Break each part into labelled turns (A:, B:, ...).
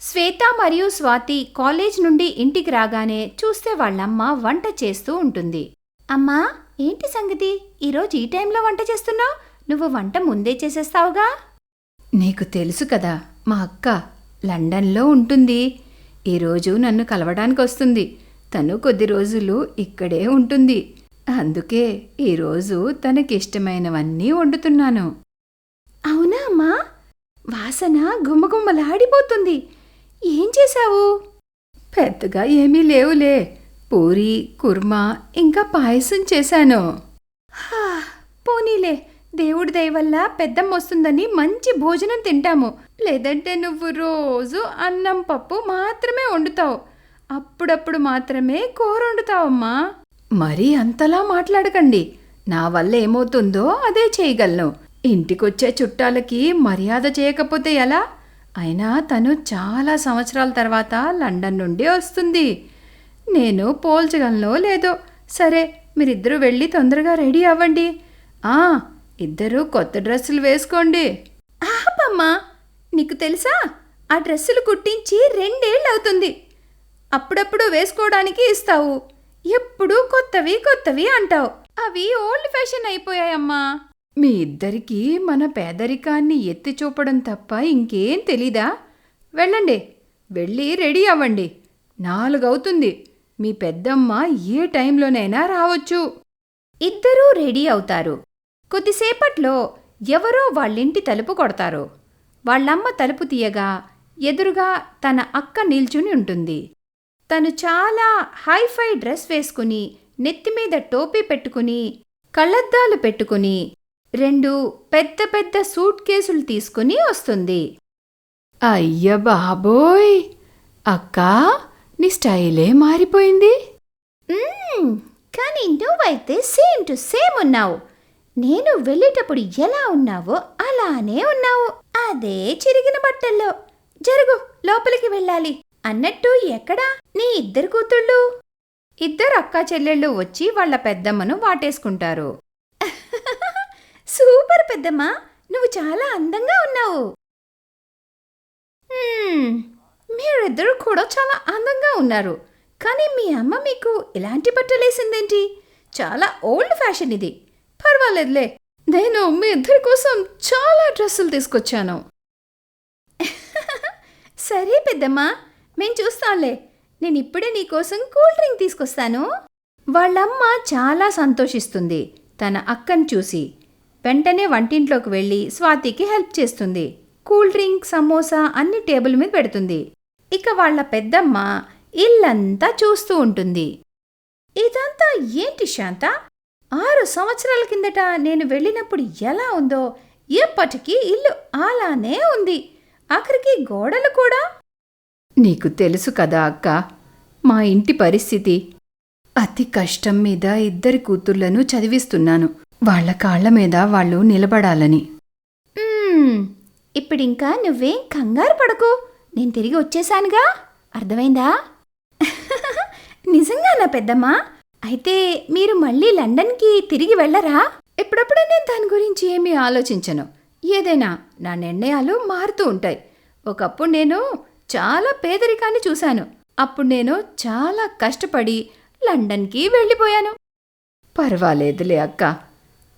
A: శ్వేత మరియు స్వాతి కాలేజ్ నుండి ఇంటికి రాగానే చూస్తే వాళ్ళమ్మ వంట చేస్తూ ఉంటుంది. అమ్మా ఏంటి సంగతి? ఈరోజు ఈ టైంలో వంట చేస్తున్నావు? నువ్వు వంట ముందే చేసేస్తావుగా? నీకు తెలుసు కదా మా అక్క లండన్లో ఉంటుంది. ఈరోజు నన్ను కలవడానికి వస్తుంది. తను కొద్ది రోజులు ఇక్కడే ఉంటుంది. అందుకే ఈరోజు తనకిష్టమైనవన్నీ వండుతున్నాను. అవునా అమ్మా? వాసన గుమ్మగుమ్మలాడిపోతుంది ఏం చేశావు? పెద్దగా ఏమీ లేవులే. పూరి కుర్మా ఇంకా పాయసం చేశాను. హా, పోనీలే. దేవుడి దయ వల్ల పెద్దమ్మ వస్తుందని మంచి భోజనం తింటాము. లేదంటే నువ్వు రోజు అన్నం పప్పు మాత్రమే వండుతావు. అప్పుడప్పుడు మాత్రమే కూర వండుతావమ్మా. మరీ అంతలా మాట్లాడకండి. నా వల్ల ఏమవుతుందో అదే చేయగలను. ఇంటికొచ్చే చుట్టాలకి మర్యాద చేయకపోతే ఎలా? అయినా తను చాలా సంవత్సరాల తర్వాత లండన్ నుండి వస్తుంది. నేను పోల్చగలనో లేదో. సరే మీరిద్దరూ వెళ్ళి తొందరగా రెడీ అవ్వండి. ఆ ఇద్దరూ కొత్త డ్రెస్సులు వేసుకోండి. ఆపమ్మా నీకు తెలుసా? ఆ డ్రెస్సులు కుట్టించి రెండేళ్ళు అవుతుంది అప్పుడప్పుడు వేసుకోవడానికి ఇస్తావు. ఎప్పుడూ కొత్తవి కొత్తవి అంటావు. అవి ఓల్డ్ ఫ్యాషన్ అయిపోయాయమ్మా. మీ ఇద్దరికీ మన పేదరికాన్ని ఎత్తి చూపడం తప్ప ఇంకేం తెలీదా? వెళ్ళండి. వెళ్ళి రెడీ అవ్వండి. నాలుగవుతుంది. మీ పెద్దమ్మ ఏ టైంలోనైనా రావచ్చు. ఇద్దరూ రెడీ అవుతారు. కొద్దిసేపట్లో ఎవరో వాళ్ళింటి తలుపు కొడతారు. వాళ్ళమ్మ తలుపు తీయగా ఎదురుగా తన అక్క నిల్చుని ఉంటుంది. తను చాలా హైఫై డ్రెస్ వేసుకుని నెత్తిమీద టోపీ పెట్టుకుని కళ్ళద్దాలు పెట్టుకుని రెండు పెద్ద పెద్ద సూట్ కేసులు తీసుకుని వస్తుంది. అయ్య బాబోయ్! అక్కా నీ స్టైలే మారిపోయింది. కానీ నువ్వైతే సేమ్ టు సేమ్ ఉన్నావు. నేను వెళ్ళేటప్పుడు ఎలా ఉన్నావో అలానే ఉన్నావు. అదే చిరిగిన బట్టల్లో. జరుగు లోపలికి వెళ్ళాలి. అన్నట్టు ఎక్కడా? నీ ఇద్దరు కూతుళ్ళు? ఇద్దరు అక్కా చెల్లెళ్ళు వచ్చి వాళ్ళ పెద్దమ్మను వాటేసుకుంటారు. సూపర్ పెద్దమ్మా నువ్వు చాలా అందంగా ఉన్నావు. మీరిద్దరూ కూడా చాలా అందంగా ఉన్నారు. కానీ మీ అమ్మ మీకు ఇలాంటి బట్టలేసిందేంటి చాలా ఓల్డ్ ఫ్యాషన్ ఇది. పర్వాలేదులే నేను మీ ఇద్దరి కోసం చాలా డ్రెస్సులు తీసుకొచ్చాను. సరే పెద్దమ్మా మేము చూస్తాంలే. నేను ఇప్పుడే నీకోసం కూల్ డ్రింక్ తీసుకొస్తాను. వాళ్ళమ్మ చాలా సంతోషిస్తుంది. తన అక్కను చూసి. వెంటనే వంటింట్లోకి వెళ్ళి స్వాతికి హెల్ప్ చేస్తుంది. కూల్ డ్రింక్ సమోసా అన్ని టేబుల్ మీద పెడుతుంది. ఇక వాళ్ళ పెద్దమ్మ ఇల్లంతా చూస్తూ ఉంటుంది. ఇదంతా ఏంటి శాంత? ఆరు సంవత్సరాల కిందట నేను వెళ్ళినప్పుడు ఎలా ఉందో ఎప్పటికీ ఇల్లు అలానే ఉంది. ఆఖరికి గోడలు కూడా? నీకు తెలుసు కదా అక్క మా ఇంటి పరిస్థితి. అతి కష్టం మీద ఇద్దరి కూతుర్లను చదివిస్తున్నాను. వాళ్ళ కాళ్ళ మీద వాళ్ళు నిలబడాలని. ఇప్పుడింకా నువ్వేం కంగారు పడకు. నేను తిరిగి వచ్చేశానుగా అర్థమైందా? నిజంగా నా పెద్దమ్మా. అయితే మీరు మళ్ళీ లండన్కి తిరిగి వెళ్ళరా? ఎప్పుడప్పుడు నేను దాని గురించి ఏమీ ఆలోచించను. ఏదైనా నా నిర్ణయాలు మారుతూ ఉంటాయి. ఒకప్పుడు నేను చాలా పేదరికాన్ని చూశాను. అప్పుడు నేను చాలా కష్టపడి లండన్కి వెళ్ళిపోయాను. పర్వాలేదులే అక్క.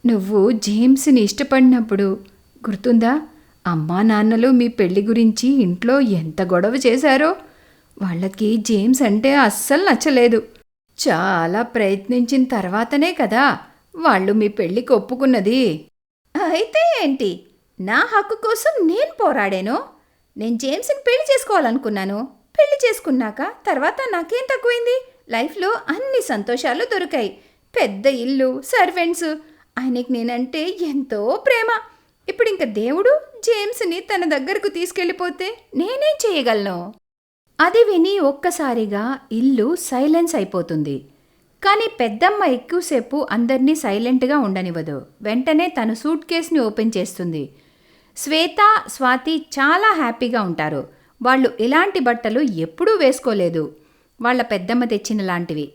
A: నువ్వు జేమ్స్ని ఇష్టపడినప్పుడు గుర్తుందా? అమ్మా నాన్నలు మీ పెళ్ళి గురించి ఇంట్లో ఎంత గొడవ చేశారో? వాళ్ళకి జేమ్స్ అంటే అస్సలు నచ్చలేదు. చాలా ప్రయత్నించిన తర్వాతనే కదా వాళ్ళు మీ పెళ్ళికి ఒప్పుకున్నది. అయితే ఏంటి? నా హక్కు కోసం నేను పోరాడాను. నేను జేమ్స్ని పెళ్ళి చేసుకోవాలనుకున్నాను. పెళ్ళి చేసుకున్నాక తర్వాత నాకేం తక్కువైంది? లైఫ్లో అన్ని సంతోషాలు దొరికాయి. పెద్ద ఇల్లు సర్వెంట్స్ ఆయనకి నేనంటే ఎంతో ప్రేమ. ఇప్పుడు ఇంక దేవుడు జేమ్స్ని తన దగ్గరకు తీసుకెళ్ళిపోతే నేనేం చేయగలను? అది విని ఒక్కసారిగా ఇల్లు సైలెన్స్ అయిపోతుంది. కానీ పెద్దమ్మ ఎక్కువసేపు అందరినీ సైలెంట్గా ఉండనివ్వదు. వెంటనే తను సూట్ కేస్ని ఓపెన్ చేస్తుంది. శ్వేత స్వాతి చాలా హ్యాపీగా ఉంటారు. వాళ్ళు ఇలాంటి బట్టలు ఎప్పుడూ వేసుకోలేదు. వాళ్ళ పెద్దమ్మ తెచ్చిన లాంటివి.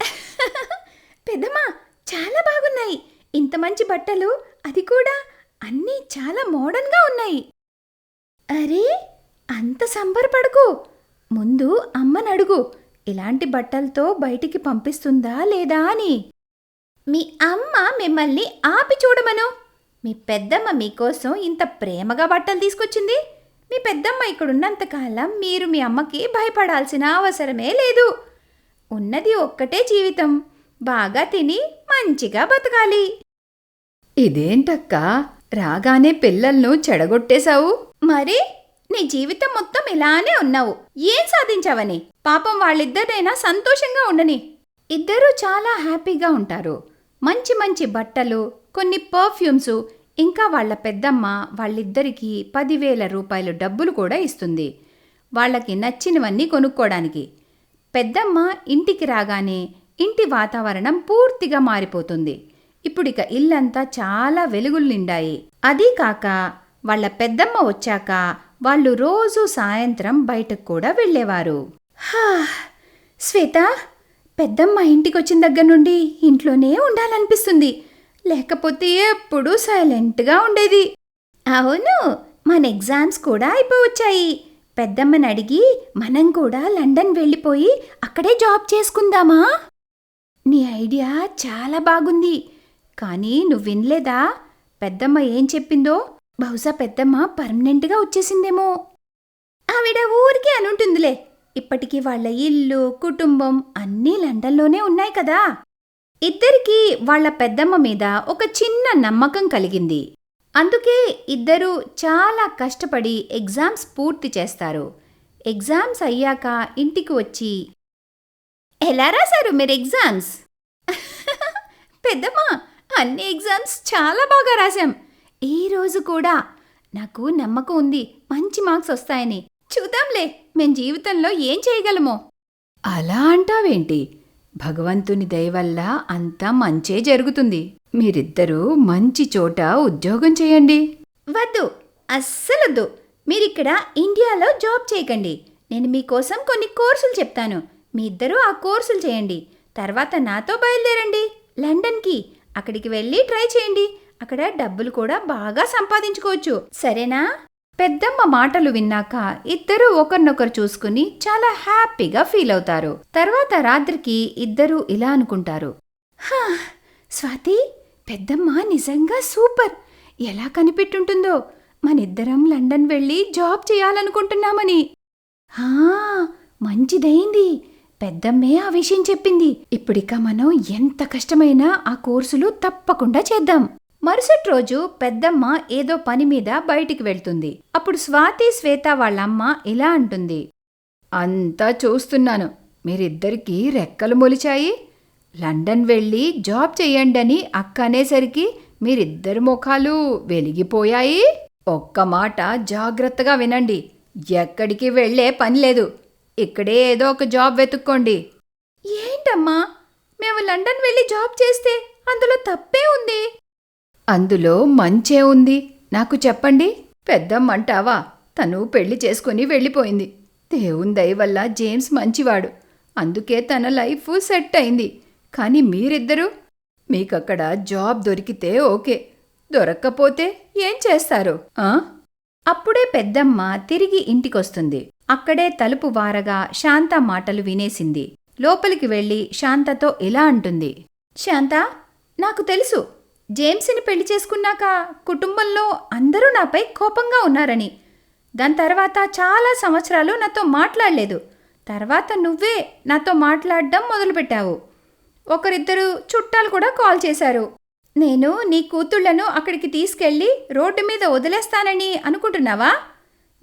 A: పెద్దమ్మ చాలా బాగున్నాయి. ఇంత మంచి బట్టలు అది కూడా అన్నీ చాలా మోడర్న్గా ఉన్నాయి. అరే అంత సంబరపడకు ముందు అమ్మని అడుగు ఇలాంటి బట్టలతో బయటికి పంపిస్తుందా లేదా అని. మీ అమ్మ మిమ్మల్ని ఆపి చూడమను. మీ పెద్దమ్మ మీకోసం ఇంత ప్రేమగా బట్టలు తీసుకొచ్చింది. మీ పెద్దమ్మ ఇక్కడున్నంతకాలం మీరు మీ అమ్మకి భయపడాల్సిన అవసరమే లేదు. ఉన్నది ఒక్కటే జీవితం. బాగా తిని మంచిగా బతకాలి. ఇదేంటక్క? రాగానే పిల్లలను చెడగొట్టేశావు? మరి? నీ జీవితం మొత్తం ఇలానే ఉన్నావు. ఏం సాధించావని? పాపం వాళ్ళిద్దరైనా సంతోషంగా ఉండని. ఇద్దరూ చాలా హ్యాపీగా ఉంటారు. మంచి మంచి బట్టలు కొన్ని పర్ఫ్యూమ్స్ ఇంకా వాళ్ళ పెద్దమ్మ వాళ్ళిద్దరికీ పదివేల రూపాయలు డబ్బులు కూడా ఇస్తుంది. వాళ్ళకి నచ్చినవన్నీ కొనుక్కోడానికి. పెద్దమ్మ ఇంటికి రాగానే ఇంటి వాతావరణం పూర్తిగా మారిపోతుంది. ఇప్పుడిక ఇల్లంతా చాలా వెలుగులు నిండాయి అదీ కాక వాళ్ళ పెద్దమ్మ వచ్చాక వాళ్ళు రోజు సాయంత్రం బయటకు కూడా వెళ్ళేవారు. హా! శ్వేత పెద్దమ్మ ఇంటికొచ్చిన దగ్గర నుండి ఇంట్లోనే ఉండాలనిపిస్తుంది. లేకపోతే ఎప్పుడూ సైలెంట్గా ఉండేది. అవును మన ఎగ్జామ్స్ కూడా అయిపోవచ్చాయి. పెద్దమ్మని అడిగి మనం కూడా లండన్ వెళ్ళిపోయి అక్కడే జాబ్ చేసుకుందామా? నీ ఐడియా చాలా బాగుంది. కానీ నువ్వు వినలేదా పెద్దమ్మ ఏం చెప్పిందో? బహుశా పెద్దమ్మ పర్మనెంట్గా వచ్చేసిందేమో. ఆవిడ ఊరికి అనుంటుందిలే ఇప్పటికీ వాళ్ళ ఇల్లు కుటుంబం అన్నీ లండన్లోనే ఉన్నాయి కదా. ఇద్దరికీ వాళ్ళ పెద్దమ్మ మీద ఒక చిన్న నమ్మకం కలిగింది. అందుకే ఇద్దరూ చాలా కష్టపడి ఎగ్జామ్స్ పూర్తి చేస్తారు. ఎగ్జామ్స్ అయ్యాక ఇంటికి వచ్చి ఎలా రాశారు మీరు ఎగ్జామ్స్? పెద్దమ్మ అన్ని ఎగ్జామ్స్ చాలా బాగా రాశాం. ఈ రోజు కూడా నాకు నమ్మకం ఉంది మంచి మార్క్స్ వస్తాయని. చూద్దాంలే మేం జీవితంలో ఏం చేయగలమో. అలా అంటావేంటి? భగవంతుని దయ వల్ల అంతా మంచే జరుగుతుంది. మీరిద్దరూ మంచి చోట ఉద్యోగం చేయండి. వద్దు అస్సలొద్దు. మీరిక్కడ ఇండియాలో జాబ్ చేయకండి. నేను మీకోసం కొన్ని కోర్సులు చెప్తాను. మీ ఇద్దరూ ఆ కోర్సులు చేయండి. తర్వాత నాతో బయలుదేరండి. లండన్కి. అక్కడికి వెళ్ళి ట్రై చేయండి. అక్కడ డబ్బులు కూడా బాగా సంపాదించుకోవచ్చు. సరేనా? పెద్దమ్మ మాటలు విన్నాక ఇద్దరూ ఒకరినొకరు చూసుకుని చాలా హ్యాపీగా ఫీల్ అవుతారు. తర్వాత రాత్రికి ఇద్దరూ ఇలా అనుకుంటారు. "హా, స్వాతి పెద్దమ్మ నిజంగా సూపర్. ఎలా కనిపెట్టుంటుందో. మనిద్దరం లండన్ వెళ్ళి జాబ్ చేయాలనుకుంటున్నామని. హా మంచిదైంది. పెద్దమ్మే ఆ విషయం చెప్పింది. ఇప్పుడిక మనం ఎంత కష్టమైనా ఆ కోర్సులు తప్పకుండా చేద్దాం. మరుసటి రోజు పెద్దమ్మ ఏదో పని మీద బయటికి వెళ్తుంది. అప్పుడు స్వాతి శ్వేత వాళ్ళమ్మ ఇలా అంటుంది. అంతా చూస్తున్నాను. మీరిద్దరికీ రెక్కలు మొలిచాయి. లండన్ వెళ్ళి జాబ్ చెయ్యండని అక్క అనేసరికి మీరిద్దరి ముఖాలు వెలిగిపోయాయి. ఒక్క మాట జాగ్రత్తగా వినండి. ఎక్కడికి వెళ్ళే పని లేదు. ఇక్కడే ఏదో ఒక జాబ్ వెతుక్కోండి. ఏంటమ్మా? మేము లండన్ వెళ్ళి జాబ్ చేస్తే అందులో తప్పే ఉంది. అందులో మంచే ఉంది. నాకు చెప్పండి. పెద్దమ్మంటావా? తను పెళ్ళి చేసుకుని వెళ్ళిపోయింది. దేవుని దయ వల్ల జేమ్స్ మంచివాడు. అందుకే తన లైఫ్ సెట్ అయింది. కానీ మీరిద్దరూ? మీకక్కడ జాబ్ దొరికితే ఓకే. దొరక్కపోతే ఏం చేస్తారు? అప్పుడే పెద్దమ్మ తిరిగి ఇంటికొస్తుంది. అక్కడే తలుపు వారగా శాంత మాటలు వినేసింది. లోపలికి వెళ్ళి శాంతతో ఇలా అంటుంది. శాంత నాకు తెలుసు. జేమ్స్ని పెళ్ళి చేసుకున్నాక కుటుంబంలో అందరూ నాపై కోపంగా ఉన్నారని. దాని తర్వాత చాలా సంవత్సరాలు నాతో మాట్లాడలేదు. తర్వాత నువ్వే నాతో మాట్లాడడం మొదలుపెట్టావు. ఒకరిద్దరు చుట్టాలు కూడా కాల్ చేశారు. నేను నీ కూతుళ్ళను అక్కడికి తీసుకెళ్ళి రోడ్డు మీద వదిలేస్తానని అనుకుంటున్నావా?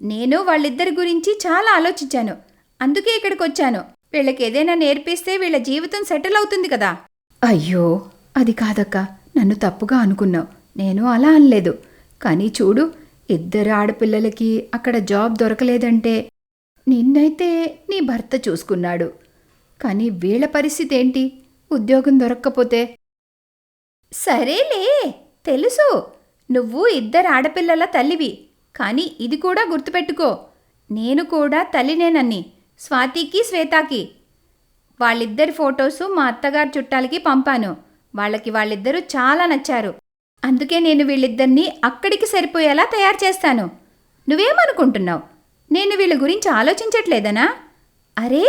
A: నేను వాళ్ళిద్దరి గురించి చాలా ఆలోచించాను. అందుకే ఇక్కడికి వచ్చాను వీళ్ళకి ఏదైనా నేర్పిస్తే వీళ్ళ జీవితం సెటిల్ అవుతుంది కదా. అయ్యో అది కాదక్క. నన్ను తప్పుగా అనుకున్నావు. నేను అలా అనలేదు. కానీ చూడు ఇద్దరు ఆడపిల్లలకి అక్కడ జాబ్ దొరకలేదంటే నిన్నైతే నీ భర్త చూసుకున్నాడు. కానీ వీళ్ళ పరిస్థితి ఏంటి? ఉద్యోగం దొరక్కపోతే? సరేలే తెలుసు. నువ్వు ఇద్దరు ఆడపిల్లల తల్లివి. కానీ ఇది కూడా గుర్తుపెట్టుకో. నేను కూడా తల్లినేనన్ని. స్వాతికి శ్వేతాకి. వాళ్ళిద్దరి ఫొటోసు మా అత్తగారి చుట్టాలకి పంపాను. వాళ్ళకి వాళ్ళిద్దరూ చాలా నచ్చారు. అందుకే నేను వీళ్ళిద్దరినీ అక్కడికి సరిపోయేలా తయారు చేస్తాను. నువ్వేమనుకుంటున్నావు? నేను వీళ్ళ గురించి ఆలోచించట్లేదనా? అరే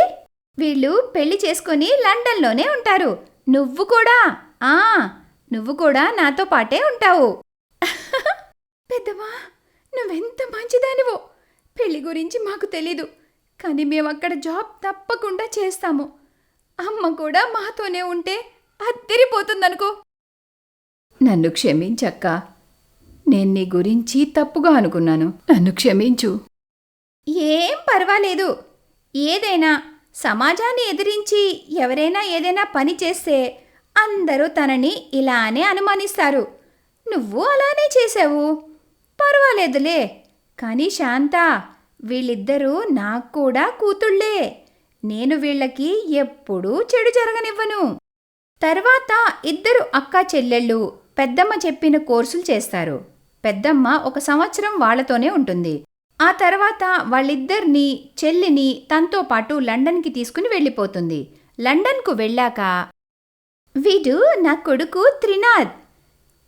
A: వీళ్ళు పెళ్ళి చేసుకొని లండన్లోనే ఉంటారు. నువ్వు కూడా? ఆ నువ్వు కూడా నాతో పాటే ఉంటావు. పెద్దమా నువ్వెంత మంచిదానివో? పెళ్ళి గురించి మాకు తెలీదు కానీ మేము అక్కడ జాబ్ తప్పకుండా చేస్తాము. అమ్మ కూడా మాతోనే ఉంటే అద్దరిపోతుందనుకో నన్ను క్షమించక్క. నేను నీ గురించి తప్పుగా అనుకున్నాను. నన్ను క్షమించు. ఏం పర్వాలేదు. ఏదైనా సమాజాన్ని ఎదిరించి ఎవరైనా ఏదైనా పని చేస్తే అందరూ తనని ఇలానే అనుమానిస్తారు. నువ్వు అలానే చేసావు పర్వాలేదులే. కానీ శాంత వీళ్ళిద్దరూ నాకు కూడా కూతుళ్ళే. నేను వీళ్ళకి ఎప్పుడూ చెడు జరగనివ్వను. తర్వాత ఇద్దరు అక్కా చెల్లెళ్ళు పెద్దమ్మ చెప్పిన కోర్సులు చేస్తారు. పెద్దమ్మ ఒక సంవత్సరం వాళ్ళతోనే ఉంటుంది. ఆ తర్వాత వాళ్ళిద్దరిని చెల్లిని తనతో పాటు లండన్కి తీసుకుని వెళ్ళిపోతుంది. లండన్కు వెళ్ళాక వీడు నా కొడుకు త్రినాథ్.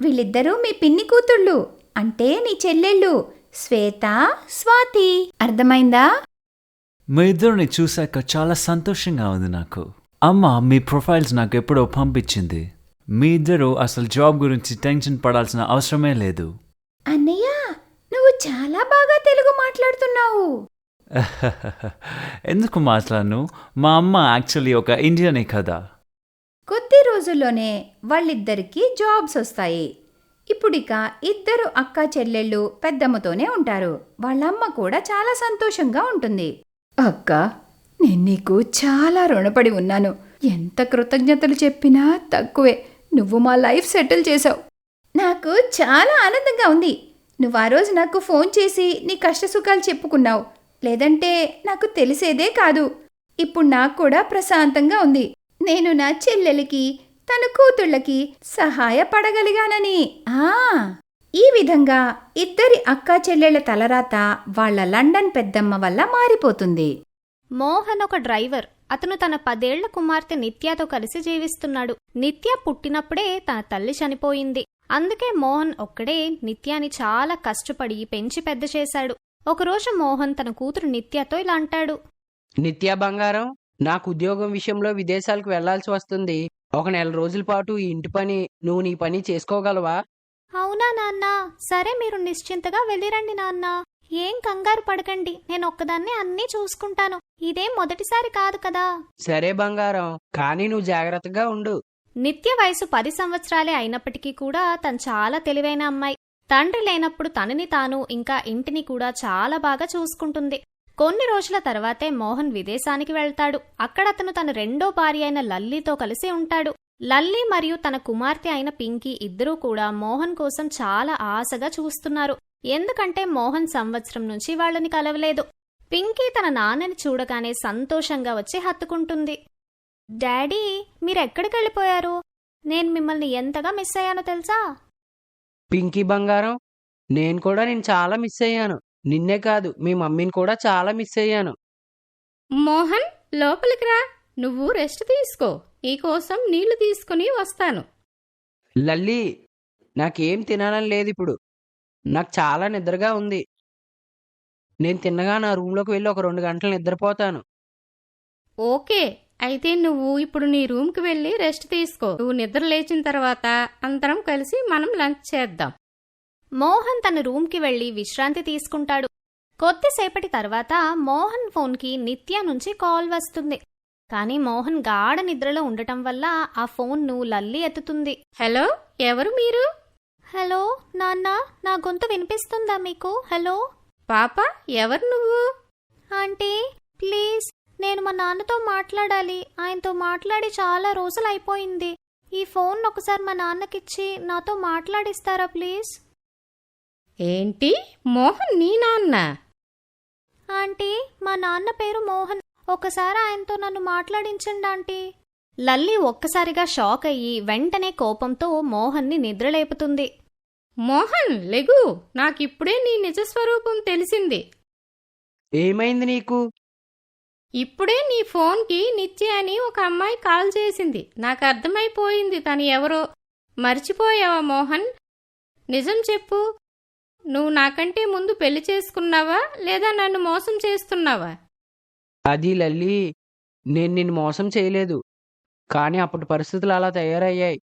A: వీళ్ళిద్దరూ మీ పిన్ని కూతుళ్ళు. అంటే నీ చెల్లెళ్ళు శ్వేత స్వాతి. అర్థమైందా?
B: మీ ఇద్దరిని చూశాక చాలా సంతోషంగా ఉంది నాకు. అమ్మ మీ ప్రొఫైల్స్ నాకు ఎప్పుడో పంపించింది. మీ ఇద్దరు అసలు జాబ్ గురించి టెన్షన్ పడాల్సిన అవసరమే లేదు.
A: అన్నయ్య నువ్వు చాలా బాగా తెలుగు మాట్లాడుతున్నావు.
B: ఎందుకు మాట్లాడను? మా అమ్మ యాక్చువల్లీ ఒక ఇండియనే కదా.
A: కొద్ది రోజుల్లోనే వాళ్ళిద్దరికీ జాబ్స్ వస్తాయి. ఇప్పుడిక ఇద్దరు అక్క చెల్లెళ్ళు పెద్దమ్మతోనే ఉంటారు. వాళ్ళమ్మ కూడా చాలా సంతోషంగా ఉంటుంది. అక్క నేను నీకు చాలా రుణపడి ఉన్నాను. ఎంత కృతజ్ఞతలు చెప్పినా తక్కువే. నువ్వు మా లైఫ్ సెటిల్ చేసావు నాకు చాలా ఆనందంగా ఉంది. నువ్వు ఆ రోజు నాకు ఫోన్ చేసి నీ కష్టసుఖాలు చెప్పుకున్నావు. లేదంటే నాకు తెలిసేదే కాదు. ఇప్పుడు నాకు కూడా ప్రశాంతంగా ఉంది. నేను నా చెల్లెలికి తన కూతుళ్ళకి సహాయపడగలిగానని. ఆ ఈ విధంగా ఇద్దరి అక్కా చెల్లెళ్ళ తలరాత వాళ్ళ లండన్ పెద్దమ్మ వల్ల మారిపోతుంది.
C: మోహన్ ఒక డ్రైవర్. అతను తన పదేళ్ళ కుమార్తె నిత్యతో కలిసి జీవిస్తున్నాడు. నిత్య పుట్టినప్పుడే తన తల్లి చనిపోయింది. అందుకే మోహన్ ఒక్కడే నిత్యాని చాలా కష్టపడి పెంచి పెద్ద చేశాడు. ఒకరోజు మోహన్ తన కూతురు నిత్యతో ఇలా అంటాడు.
D: నిత్య బంగారం నాకు ఉద్యోగం విషయంలో విదేశాలకు వెళ్ళాల్సి వస్తుంది. ఒక నెల రోజుల పాటు ఈ ఇంటి పని నువ్వు నీ పని చేసుకోగలవా?
C: అవునా నాన్న? సరే మీరు నిశ్చింతగా వెళ్ళిరండి నాన్న. ఏం కంగారు పడకండి. నేను ఒక్కదాన్నే అన్నీ చూసుకుంటాను. ఇదేం మొదటిసారి కాదు కదా.
D: సరే బంగారం కానీ నువ్వు జాగ్రత్తగా ఉండు.
C: నిత్య వయసు పది సంవత్సరాలే అయినప్పటికీ కూడా తను చాలా తెలివైన అమ్మాయి. తండ్రి లేనప్పుడు తనని తాను ఇంకా ఇంటిని కూడా చాలా బాగా చూసుకుంటుంది. కొన్ని రోజుల తర్వాతే మోహన్ విదేశానికి వెళ్తాడు. అక్కడ అతను తన రెండో భార్య అయిన లల్లీతో కలిసి ఉంటాడు. లల్లీ మరియు తన కుమార్తె అయిన పింకీ ఇద్దరూ కూడా మోహన్ కోసం చాలా ఆశగా చూస్తున్నారు. ఎందుకంటే మోహన్ సంవత్సరం నుంచి వాళ్ళని కలవలేదు. పింకీ తన నాన్నని చూడగానే సంతోషంగా వచ్చి హత్తుకుంటుంది. డాడీ మీరెక్కడికి వెళ్ళిపోయారు? నేను మిమ్మల్ని ఎంతగా మిస్ అయ్యానో తెలుసా?
D: పింకీ బంగారం నేను కూడా నేను చాలా మిస్ అయ్యాను. నిన్నే కాదు మీ మమ్మీని కూడా చాలా మిస్ అయ్యాను.
E: మోహన్ లోపలికి రా. నువ్వు రెస్ట్ తీసుకో. నీకోసం నీళ్ళు తీసుకుని వస్తాను.
D: లల్లి నాకేం తినాలని లేదు ఇప్పుడు. నాకు చాలా నిద్రగా ఉంది. నేను తిన్నగా నా రూమ్లోకి వెళ్ళి ఒక రెండు గంటలు నిద్రపోతాను.
E: ఓకే అయితే నువ్వు ఇప్పుడు నీ రూమ్కి వెళ్ళి రెస్ట్ తీసుకో. నువ్వు నిద్ర లేచిన తర్వాత అందరం కలిసి మనం లంచ్ చేద్దాం.
C: మోహన్ తన రూమ్కి వెళ్ళి విశ్రాంతి తీసుకుంటాడు. కొద్దిసేపటి తర్వాత మోహన్ ఫోన్కి నిత్య నుంచి కాల్ వస్తుంది. కానీ మోహన్ గాఢ నిద్రలో ఉండటం వల్ల ఆ ఫోన్ను లల్లి ఎత్తుతుంది.
E: హలో ఎవరు మీరు?
C: హలో నాన్న నా గొంతు వినిపిస్తుందా మీకు? హలో?
E: పాప ఎవరు నువ్వు?
C: ఆంటీ ప్లీజ్ నేను మా నాన్నతో మాట్లాడాలి. ఆయనతో మాట్లాడి చాలా రోజులు అయిపోయింది ఈ ఫోన్ ఒకసారి మా నాన్నకిచ్చి నాతో మాట్లాడిస్తారా ప్లీజ్?
E: ఏంటి? మోహన్ నీ నాన్న?
C: ఆంటీ మా నాన్న పేరు మోహన్. ఒకసారి ఆయనతో నన్ను మాట్లాడించండి ఆంటీ. లల్లి ఒక్కసారిగా షాక్ అయ్యి వెంటనే కోపంతో మోహన్ని నిద్రలేపుతుంది.
E: మోహన్ లెగు. నాకిప్పుడే నీ నిజస్వరూపం తెలిసింది.
D: ఏమైంది నీకు?
E: ఇప్పుడే నీ ఫోన్కి నిత్య అని ఒక అమ్మాయి కాల్ చేసింది. నాకు అర్థమైపోయింది తను ఎవరో. మర్చిపోయావా మోహన్? నిజం చెప్పు. నువ్వు నాకంటే ముందు పెళ్ళి చేసుకున్నావా? లేదా నన్ను మోసం చేస్తున్నావా?
D: అది లల్లి నేను నిన్ను మోసం చేయలేదు. కానీ అప్పటి పరిస్థితులు అలా తయారయ్యాయి.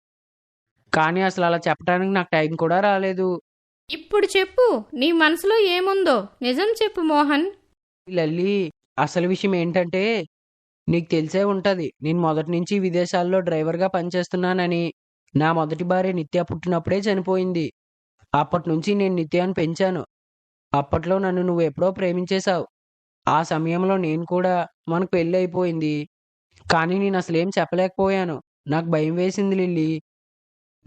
D: కానీ అసలు అలా చెప్పడానికి నాకు టైం కూడా రాలేదు.
E: ఇప్పుడు చెప్పు నీ మనసులో ఏముందో? నిజం చెప్పు మోహన్.
D: లల్లి అసలు విషయం ఏంటంటే నీకు తెలిసే ఉంటది. నేను మొదటి నుంచి విదేశాల్లో డ్రైవర్గా పనిచేస్తున్నానని. నా మొదటి భార్య నిత్య పుట్టినప్పుడే చనిపోయింది. అప్పటి నుంచి నేను నిత్యాన్ని పెంచాను. అప్పట్లో నన్ను నువ్వు ఎప్పుడో ప్రేమించేశావు. ఆ సమయంలో నేను కూడా మనకు పెళ్ళి అయిపోయింది. కానీ నేను అసలేం చెప్పలేకపోయాను. నాకు భయం వేసింది లిల్లీ.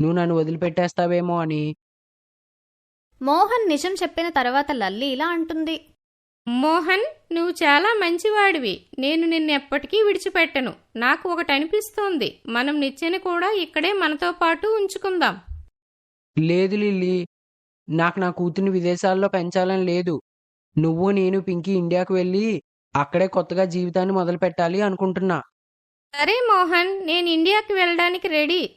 D: నువ్వు నన్ను వదిలిపెట్టేస్తావేమో అని.
C: మోహన్ నిజం చెప్పిన తర్వాత లల్లి ఇలా అంటుంది.
E: మోహన్ నువ్వు చాలా మంచివాడివి. నేను నిన్ను ఎప్పటికీ విడిచిపెట్టను. నాకు ఒకటి అనిపిస్తోంది. మనం నిత్యని కూడా ఇక్కడే మనతో పాటు ఉంచుకుందాం.
D: లేదు లిల్లీ. నాకు నా కూతుర్ని విదేశాల్లో పెంచాలని లేదు. నువ్వు నేను పింకీ ఇండియాకు వెళ్ళి అక్కడే కొత్తగా జీవితాన్ని మొదలు పెట్టాలి అనుకుంటున్నా.
E: సరే మోహన్ నేను ఇండియాకి వెళ్ళడానికి రెడీ.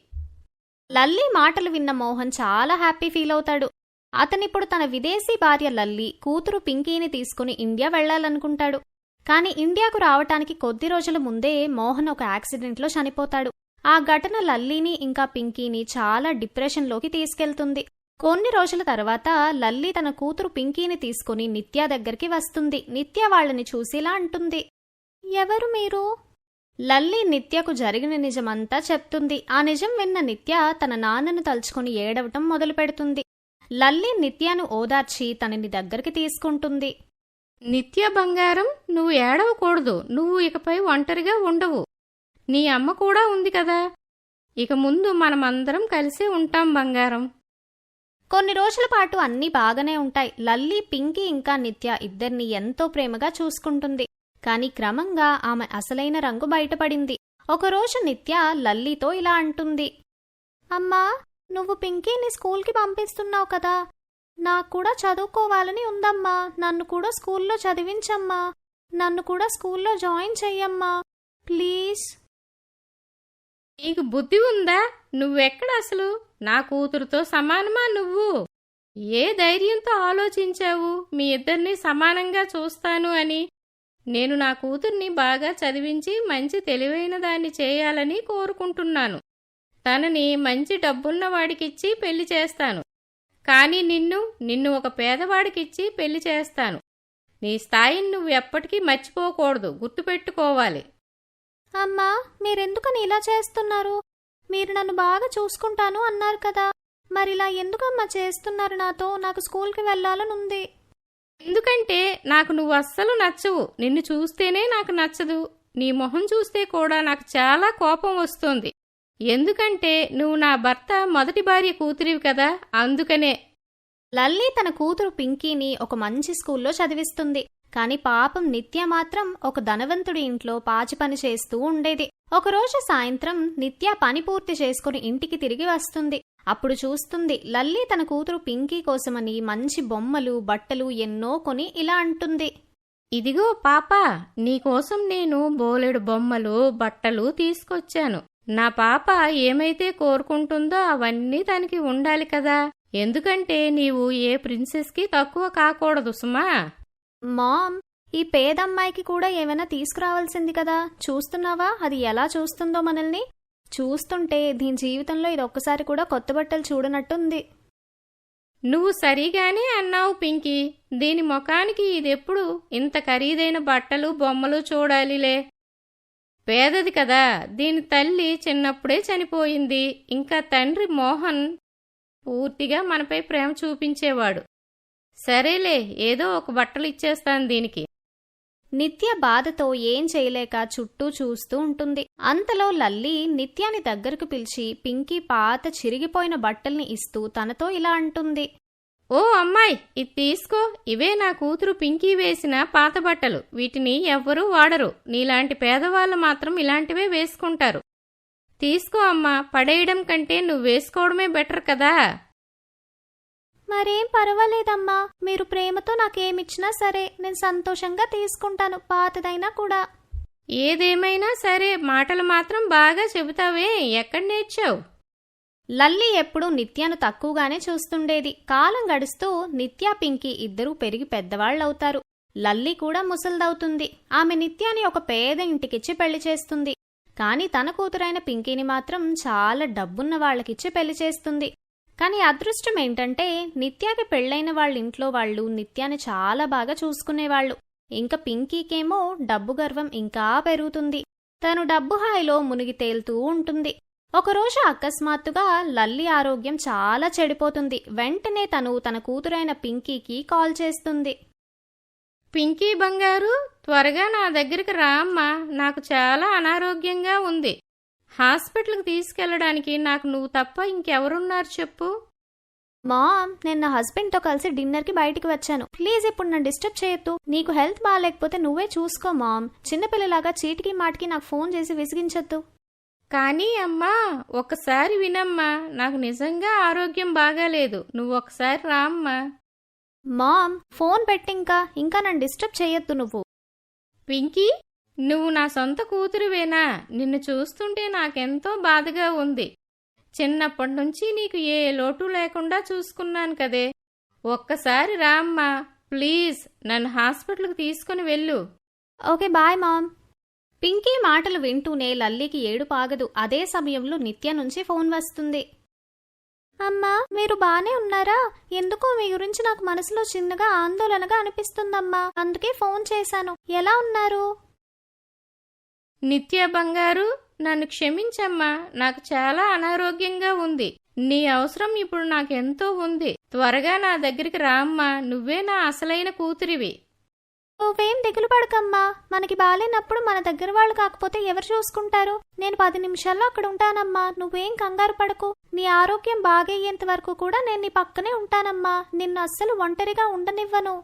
C: లల్లి మాటలు విన్న మోహన్ చాలా హ్యాపీ ఫీల్ అవుతాడు. అతనిప్పుడు తన విదేశీ భార్య లల్లి కూతురు పింకీని తీసుకుని ఇండియా వెళ్ళాలనుకుంటాడు కానీ ఇండియాకు రావటానికి కొద్ది రోజుల ముందే మోహన్ ఒక యాక్సిడెంట్లో చనిపోతాడు. ఆ ఘటన లల్లీని ఇంకా పింకీని చాలా డిప్రెషన్లోకి తీసుకెళ్తుంది. కొన్ని రోజుల తర్వాత లల్లి తన కూతురు పింకీని తీసుకుని నిత్య దగ్గరికి వస్తుంది. నిత్య వాళ్ళని చూసిలా అంటుంది. ఎవరు మీరు? లల్లి నిత్యకు జరిగిన నిజమంతా చెప్తుంది. ఆ నిజం విన్న నిత్య తన నాన్నను తలుచుకుని ఏడవటం మొదలు పెడుతుంది. లల్లి నిత్యను ఓదార్చి తనని దగ్గరికి తీసుకుంటుంది.
E: నిత్య బంగారం నువ్వు ఏడవకూడదు. నువ్వు ఇకపై ఒంటరిగా ఉండవు. నీ అమ్మ కూడా ఉంది కదా. ఇక ముందు మనమందరం కలిసే ఉంటాం బంగారం.
C: కొన్ని రోజుల పాటు అన్నీ బాగానే ఉంటాయి. లల్లి పింకీ ఇంకా నిత్య ఇద్దరిని ఎంతో ప్రేమగా చూసుకుంటుంది. కానీ క్రమంగా ఆమె అసలైన రంగు బయటపడింది. ఒకరోజు నిత్య లల్లితో ఇలా అంటుంది. అమ్మా నువ్వు పింకీని స్కూల్కి పంపిస్తున్నావు కదా. నాకు కూడా చదువుకోవాలని ఉందమ్మా. నన్ను కూడా స్కూల్లో చదివించమ్మా. నన్ను కూడా స్కూల్లో జాయిన్ చెయ్యమ్మా. ప్లీజ్.
E: నీకు బుద్ధి ఉందా? నువ్వెక్కడ అసలు? నా కూతురుతో సమానమా నువ్వు? ఏ ధైర్యంతో ఆలోచించావు? మీ ఇద్దరిని సమానంగా చూస్తాను అని. నేను నా కూతుర్ని బాగా చదివించి మంచి తెలివైన దాన్ని చేయాలని కోరుకుంటున్నాను. తనని మంచి డబ్బున్న వాడికిచ్చి పెళ్ళి చేస్తాను. కానీ నిన్ను నిన్ను ఒక పేదవాడికిచ్చి పెళ్ళి చేస్తాను. నీ స్థాయిని నువ్వు ఎప్పటికీ మర్చిపోకూడదు. గుర్తుపెట్టుకోవాలి.
C: అమ్మా మీరెందుకని ఇలా చేస్తున్నారు? మీరు నన్ను బాగా చూసుకుంటాను అన్నారు కదా. మరిలా ఎందుకమ్మా చేస్తున్నారు నాతో? నాకు స్కూల్కి వెళ్ళాలనుంది.
E: ఎందుకంటే నాకు నువ్వు అస్సలు నచ్చవు. నిన్ను చూస్తేనే నాకు నచ్చదు. నీ మొహం చూస్తే కూడా నాకు చాలా కోపం వస్తుంది. ఎందుకంటే నువ్వు నా భర్త మొదటి భార్య కూతురివి కదా అందుకనే.
C: లల్లి తన కూతురు పింకీని ఒక మంచి స్కూల్లో చదివిస్తుంది. కాని పాపం నిత్య మాత్రం ఒక ధనవంతుడి ఇంట్లో పాచి పని చేస్తూ ఉండేది. ఒకరోజు సాయంత్రం నిత్య పని పూర్తి చేసుకుని ఇంటికి తిరిగి వస్తుంది. అప్పుడు చూస్తుంది లల్లి తన కూతురు పింకీ కోసమని మంచి బొమ్మలు బట్టలు ఎన్నో కొని ఇలా అంటుంది.
E: ఇదిగో పాప నీకోసం నేను బోలెడు బొమ్మలు బట్టలు తీసుకొచ్చాను. నా పాప ఏమైతే కోరుకుంటుందో అవన్నీ తనకి ఉండాలి కదా. ఎందుకంటే నీవు ఏ ప్రిన్సెస్కి తక్కువ కాకూడదు సుమా.
C: మామ్ ఈ పేదమ్మాయికి కూడా ఏమైనా తీసుకురావాల్సింది కదా? చూస్తున్నావా? అది ఎలా చూస్తుందో మనల్ని? చూస్తుంటే దీని జీవితంలో ఇది ఒక్కసారి కూడా కొత్త బట్టలు చూడనట్టుంది.
E: నువ్వు సరిగానే అన్నావు పింకీ. దీని ముఖానికి ఇదెప్పుడు ఇంత ఖరీదైన బట్టలు బొమ్మలు చూడాలిలే. పేదది కదా దీని తల్లి చిన్నప్పుడే చనిపోయింది. ఇంకా తండ్రి మోహన్ పూర్తిగా మనపై ప్రేమ చూపించేవాడు. సరేలే ఏదో ఒక బట్టలు ఇచ్చేస్తాను దీనికి.
C: నిత్య బాధతో ఏం చేయలేక చుట్టూ చూస్తూ ఉంటుంది. అంతలో లల్లి నిత్యాని దగ్గరకు పిలిచి పింకీ పాత చిరిగిపోయిన బట్టల్ని ఇస్తూ తనతో ఇలా అంటుంది.
E: ఓ అమ్మాయి ఇది తీసుకో. ఇవే నా కూతురు పింకీ వేసిన పాత బట్టలు. వీటిని ఎవ్వరూ వాడరు. నీలాంటి పేదవాళ్ళు మాత్రం ఇలాంటివే వేసుకుంటారు. తీసుకో అమ్మా పడేయడం కంటే నువ్వు వేసుకోవడమే బెటర్ కదా.
C: మరేం పర్వాలేదమ్మా. మీరు ప్రేమతో నాకేమిచ్చినా సరే నేను సంతోషంగా తీసుకుంటాను పాతదైనా కూడా.
E: ఏదేమైనా సరే మాటలు మాత్రం బాగా చెబుతావే. ఎక్కడ నేర్చావు?
C: లల్లి ఎప్పుడూ నిత్యను తక్కువగానే చూస్తుండేది. కాలం గడుస్తూ నిత్య పింకీ ఇద్దరూ పెరిగి పెద్దవాళ్ళవుతారు లల్లి కూడా ముసల్దవుతుంది. ఆమె నిత్యాని ఒక పేద ఇంటికిచ్చి పెళ్ళి చేస్తుంది. కాని తన కూతురైన పింకీని మాత్రం చాలా డబ్బున్న వాళ్ళకిచ్చి పెళ్ళి చేస్తుంది. కానీ అదృష్టం ఏంటంటే నిత్యాకి పెళ్ళైన వాళ్ళ ఇంట్లో వాళ్ళు నిత్యాని చాలా బాగా చూసుకునేవాళ్ళు. ఇంకా పింకీకేమో డబ్బు గర్వం ఇంకా పెరుగుతుంది. తను డబ్బు హాయిలో మునిగి తేలుతూ ఉంటుంది. ఒకరోజు అకస్మాత్తుగా లల్లి ఆరోగ్యం చాలా చెడిపోతుంది. వెంటనే తను తన కూతురైన పింకీకి కాల్ చేస్తుంది.
E: పింకీ బంగారు త్వరగా నా దగ్గరికి రామ్మా. నాకు చాలా అనారోగ్యంగా ఉంది. హాస్పిటల్కి తీసుకెళ్ళడానికి నాకు నువ్వు తప్ప ఇంకెవరున్నారు చెప్పు.
C: మామ్ నేను నా హస్బెండ్తో కలిసి డిన్నర్కి బయటికి వచ్చాను. ప్లీజ్ ఇప్పుడు నన్ను డిస్టర్బ్ చేయొద్దు. నీకు హెల్త్ బాగాలేకపోతే నువ్వే చూసుకో మామ్. చిన్నపిల్లలాగా చీటికి మాటికి నాకు ఫోన్ చేసి విసిగించొద్దు.
E: కానీ అమ్మా ఒకసారి వినమ్మా. నాకు నిజంగా ఆరోగ్యం బాగాలేదు. నువ్వు ఒకసారి రా అమ్మా
C: మామ్ ఫోన్ పెట్టింకా? ఇంకా నన్ను డిస్టర్బ్ చేయొద్దు నువ్వు.
E: పింకీ? నువ్వు నా సొంత కూతురువేనా? నిన్ను చూస్తుంటే నాకెంతో బాధగా ఉంది. చిన్నప్పటి నుంచి నీకు ఏ లోటు లేకుండా చూసుకున్నాను కదే. ఒక్కసారి రా అమ్మా. ప్లీజ్ నన్ను హాస్పిటల్కి తీసుకుని వెళ్ళు.
C: Okay bye ma'am. పింకీ మాటలు వింటూనే లల్లికి ఏడు పాగదు అదే సమయంలో నిత్య నుంచి ఫోన్ వస్తుంది. అమ్మా మీరు బానే ఉన్నారా? ఎందుకో మీ గురించి నాకు మనసులో చిన్నగా ఆందోళనగా అనిపిస్తుందమ్మా. అందుకే ఫోన్ చేశాను. ఎలా ఉన్నారు?
E: నిత్య బంగారు నన్ను క్షమించమ్మా నాకు చాలా అనారోగ్యంగా ఉంది. నీ అవసరం ఇప్పుడు నాకెంతో ఉంది. త్వరగా నా దగ్గరికి రామ్మా నువ్వే నా అసలైన కూతురివి.
C: నువ్వేం దిగులు పడకమ్మా. మనకి బాలేనప్పుడు మన దగ్గర వాళ్ళు కాకపోతే ఎవరు చూసుకుంటారు? నేను పది నిమిషాల్లో అక్కడ ఉంటానమ్మా. నువ్వేం కంగారు పడకు. నీ ఆరోగ్యం బాగయ్యేంత వరకు కూడా నేను నీ పక్కనే ఉంటానమ్మా. నిన్ను అస్సలు ఒంటరిగా ఉండనివ్వను.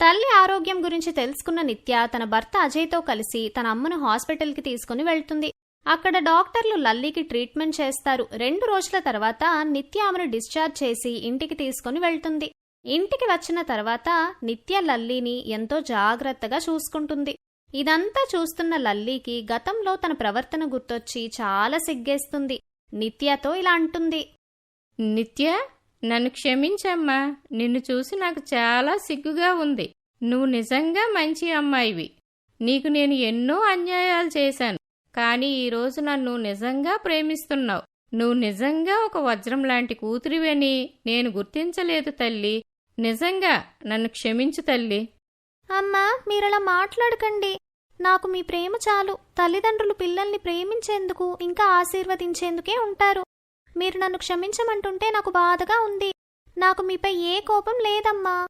C: తల్లి ఆరోగ్యం గురించి తెలుసుకున్న నిత్య తన భర్త అజయ్తో కలిసి తన అమ్మను హాస్పిటల్కి తీసుకుని వెళ్తుంది. అక్కడ డాక్టర్లు లల్లీకి ట్రీట్మెంట్ చేస్తారు. రెండు రోజుల తర్వాత నిత్య ఆమెను డిశ్చార్జ్ చేసి ఇంటికి తీసుకుని వెళ్తుంది. ఇంటికి వచ్చిన తర్వాత నిత్య లల్లీని ఎంతో జాగ్రత్తగా చూసుకుంటుంది. ఇదంతా చూస్తున్న లల్లీకి గతంలో తన ప్రవర్తన గుర్తొచ్చి చాలా సిగ్గేస్తుంది. నిత్యతో ఇలా అంటుంది.
E: నిత్య? నన్ను క్షమించమ్మా. నిన్ను చూసి నాకు చాలా సిగ్గుగా ఉంది. నువ్వు నిజంగా మంచి అమ్మాయివి. నీకు నేను ఎన్నో అన్యాయాలు చేశాను. కానీ ఈరోజు నన్ను నిజంగా ప్రేమిస్తున్నావు. నువ్వు నిజంగా ఒక వజ్రం లాంటి కూతురివని నేను గుర్తించలేదు తల్లి. నిజంగా నన్ను క్షమించు తల్లి.
C: అమ్మా మీరలా మాట్లాడకండి. నాకు మీ ప్రేమ చాలు. తల్లిదండ్రులు పిల్లల్ని ప్రేమించేందుకు ఇంకా ఆశీర్వదించేందుకే ఉంటారు. మీరు నన్ను క్షమించమంటుంటే నాకు బాధగా ఉంది. నాకు మీపై ఏ కోపం లేదమ్మా.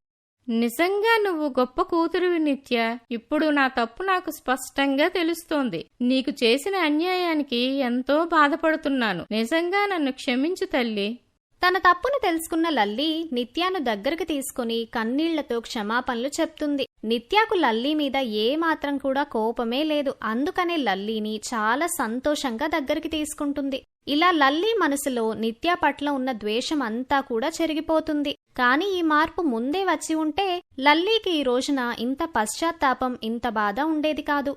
E: నిజంగా నువ్వు గొప్ప కూతురువి నిత్య. ఇప్పుడు నా తప్పు నాకు స్పష్టంగా తెలుస్తోంది. నీకు చేసిన అన్యాయానికి ఎంతో బాధపడుతున్నాను. నిజంగా నన్ను క్షమించు తల్లి.
C: తన తప్పును తెలుసుకున్న లల్లి నిత్యాను దగ్గరకు తీసుకుని కన్నీళ్ళతో క్షమాపణలు చెప్తుంది. నిత్యాకు లల్లి మీద ఏమాత్రం కూడా కోపమే లేదు. అందుకనే లల్లీని చాలా సంతోషంగా దగ్గరికి తీసుకుంటుంది. ఇలా లల్లి మనసులో నిత్య పట్ల ఉన్న ద్వేషం అంతా కూడా చెరిగిపోతుంది. కానీ ఈ మార్పు ముందే వచ్చి ఉంటే లల్లీకి ఈ రోజున ఇంత పశ్చాత్తాపం ఇంత బాధ ఉండేది కాదు.